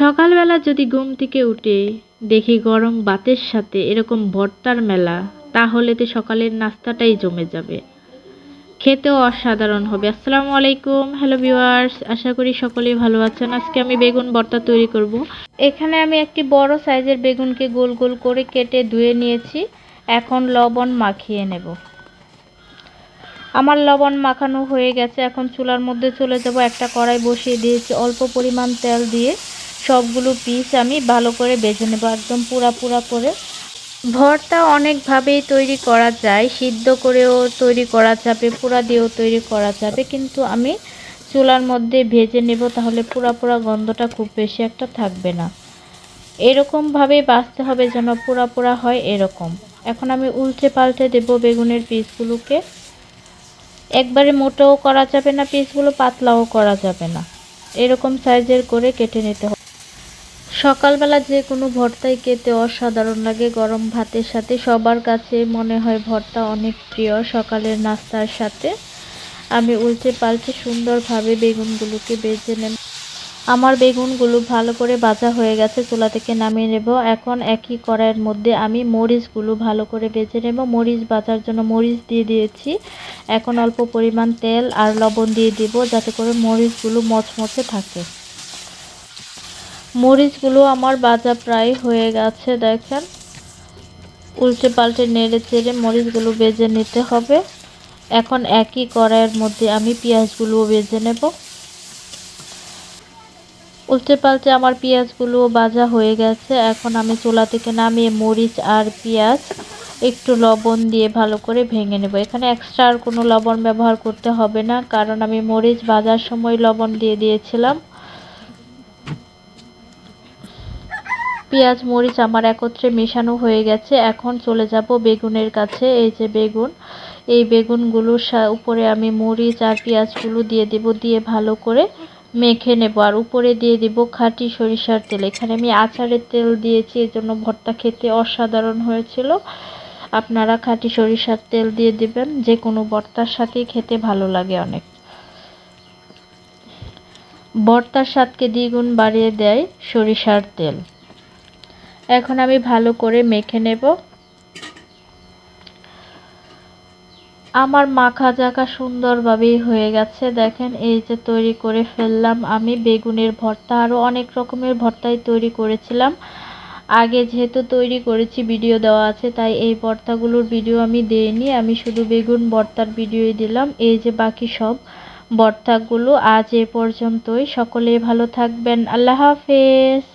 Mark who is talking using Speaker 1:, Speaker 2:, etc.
Speaker 1: সকালবেলা যদি ঘুম থেকে উঠে দেখি গরম বাতের সাথে এরকম ভর্তার মেলা, তাহলে তো সকালের নাস্তাটাই জমে যাবে। খেতেও অসাধারণ হবে। আসসালামু আলাইকুম, হ্যালো ভিউয়ার্স, আশা করি সকলেই ভালো আছেন। আজকে আমি বেগুন ভর্তা তৈরি করব। এখানে আমি একটি বড় সাইজের বেগুনকে গোল গোল করে কেটে ধুয়ে নিয়েছি। এখন লবণ মাখিয়ে নেব। আমার লবণ মাখানো হয়ে গেছে। এখন চুলার মধ্যে চলে যাব। একটা কড়াই বসিয়ে দিয়েছি। অল্প পরিমাণ তেল দিয়ে সবগুলো পিস আমি ভালো করে বেজে নেব, একদম পুরা পুরা করে। ভর্তা অনেকভাবেই তৈরি করা যায়, সিদ্ধ করেও তৈরি করা যাবে, পুরা দিয়েও তৈরি করা যাবে, কিন্তু আমি চুলার মধ্যে ভেজে নেব তাহলে পুরা পুরা গন্ধটা খুব বেশি একটা থাকবে না। এরকমভাবেই বাঁচতে হবে যেন পুরা পুরা হয় এরকম। এখন আমি উল্টে পাল্টে দেব বেগুনের পিসগুলোকে একবারে মোটাও করা যাবে না পিসগুলো পাতলাও করা যাবে না। এরকম সাইজের করে কেটে নিতে হবে। সকালবেলা যে কোনো ভর্তাই খেতে অসাধারণ লাগে। গরম ভাতের সাথে সবার কাছে মনে হয় ভর্তা অনেক প্রিয় সকালের নাস্তার সাথে। আমি উল্টে পাল্টে সুন্দরভাবে বেগুনগুলোকে বেজে নেব। আমার বেগুনগুলো ভালো করে ভাজা হয়ে গেছে, চুলা থেকে নামিয়ে নেব। এখন একই কড়াইয়ের মধ্যে আমি মরিচগুলো ভালো করে বেজে নেব। মরিচ বাজার জন্য মরিচ দিয়ে দিয়েছি। এখন অল্প পরিমাণ তেল আর লবণ দিয়ে দিব, যাতে করে মরিচগুলো মচমচে থাকে। মরিচগুলো আমার বাজা প্রায় হয়ে গেছে, দেখেন। উল্টে পাল্টে নেড়ে চেড়ে মরিচগুলো বেজে নিতে হবে। এখন একই কড়াইয়ের মধ্যে আমি পেঁয়াজগুলোও বেজে নেব। উল্টে পাল্টে আমার পেঁয়াজগুলো বাজা হয়ে গেছে। এখন আমি চুলা থেকে নামিয়ে মরিচ আর পেঁয়াজ একটু লবণ দিয়ে ভালো করে ভেঙে নেব। এখানে এক্সট্রা আর কোনো লবণ ব্যবহার করতে হবে না, কারণ আমি মরিচ বাজার সময় লবণ দিয়ে দিয়েছিলাম। পেঁয়াজ, মরিচ আমার একত্রে মেশানো হয়ে গেছে। এখন চলে যাব বেগুনের কাছে। এই যে বেগুন, এই বেগুনগুলোর উপরে আমি মরিচ আর পেঁয়াজগুলো দিয়ে দেব, দিয়ে ভালো করে মেখে নেব। আর উপরে দিয়ে দিব খাঁটি সরিষার তেল। এখানে আমি আচারের তেল দিয়েছি এই জন্য ভর্তা খেতে অসাধারণ হয়েছিল। আপনারা খাঁটি সরিষার তেল দিয়ে দিবেন যে কোনো ভর্তার সাথেই খেতে ভালো লাগে অনেক। ভর্তার স্বাদকে দ্বিগুণ বাড়িয়ে দেয় সরিষার তেল। এখন আমি ভালো করে মেখে নেব। আমার মাখা জাখা সুন্দরভাবেই হয়ে গেছে। দেখেন, এই যে তৈরি করে ফেললাম আমি বেগুনের ভর্তা। আরও অনেক রকমের ভর্তাই তৈরি করেছিলাম। আগে যেহেতু তৈরি করেছি, ভিডিও দেওয়া আছে, তাই এই ভর্তাগুলোর ভিডিও আমি দিইনি। আমি শুধু বেগুন ভর্তার ভিডিওই দিলাম। এই যে বাকি সব ভর্তাগুলো আজ এ পর্যন্তই। সকলে ভালো থাকবেন। আল্লাহ হাফেজ।